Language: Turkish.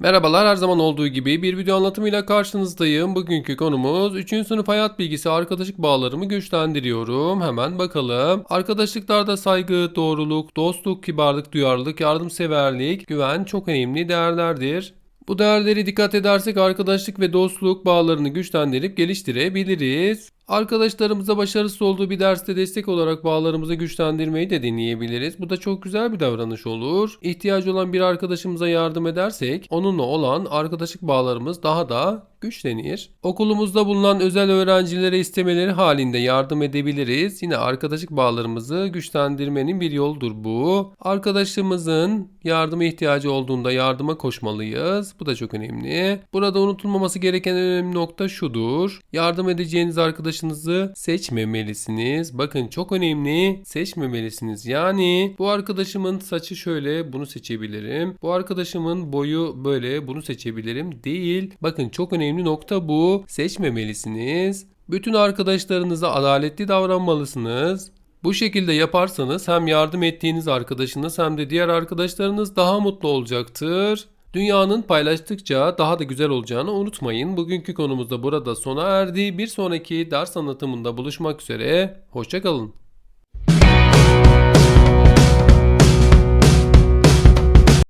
Merhabalar her zaman olduğu gibi bir video anlatımıyla karşınızdayım. Bugünkü konumuz 3. sınıf hayat bilgisi arkadaşlık bağlarımı güçlendiriyorum. Hemen bakalım. Arkadaşlıklarda saygı, doğruluk, dostluk, kibarlık, duyarlılık, yardımseverlik, güven çok önemli değerlerdir. Bu değerleri dikkat edersek arkadaşlık ve dostluk bağlarını güçlendirip geliştirebiliriz. Arkadaşlarımıza başarısız olduğu bir derste destek olarak bağlarımızı güçlendirmeyi de deneyebiliriz. Bu da çok güzel bir davranış olur. İhtiyacı olan bir arkadaşımıza yardım edersek onunla olan arkadaşlık bağlarımız daha da güçlenir. Okulumuzda bulunan özel öğrencilere istemeleri halinde yardım edebiliriz. Yine arkadaşlık bağlarımızı güçlendirmenin bir yoldur bu. Arkadaşımızın yardıma ihtiyacı olduğunda yardıma koşmalıyız. Bu da çok önemli. Burada unutulmaması gereken önemli nokta şudur. Yardım edeceğiniz arkadaşınızı seçmemelisiniz. Bakın çok önemli. Seçmemelisiniz. Yani bu arkadaşımın saçı şöyle bunu seçebilirim. Bu arkadaşımın boyu böyle bunu seçebilirim. Değil. Bakın çok önemli nokta bu. Seçmemelisiniz. Bütün arkadaşlarınıza adaletli davranmalısınız. Bu şekilde yaparsanız hem yardım ettiğiniz arkadaşınız hem de diğer arkadaşlarınız daha mutlu olacaktır. Dünyanın paylaştıkça daha da güzel olacağını unutmayın. Bugünkü konumuz da burada sona erdi. Bir sonraki ders anlatımında buluşmak üzere. Hoşçakalın.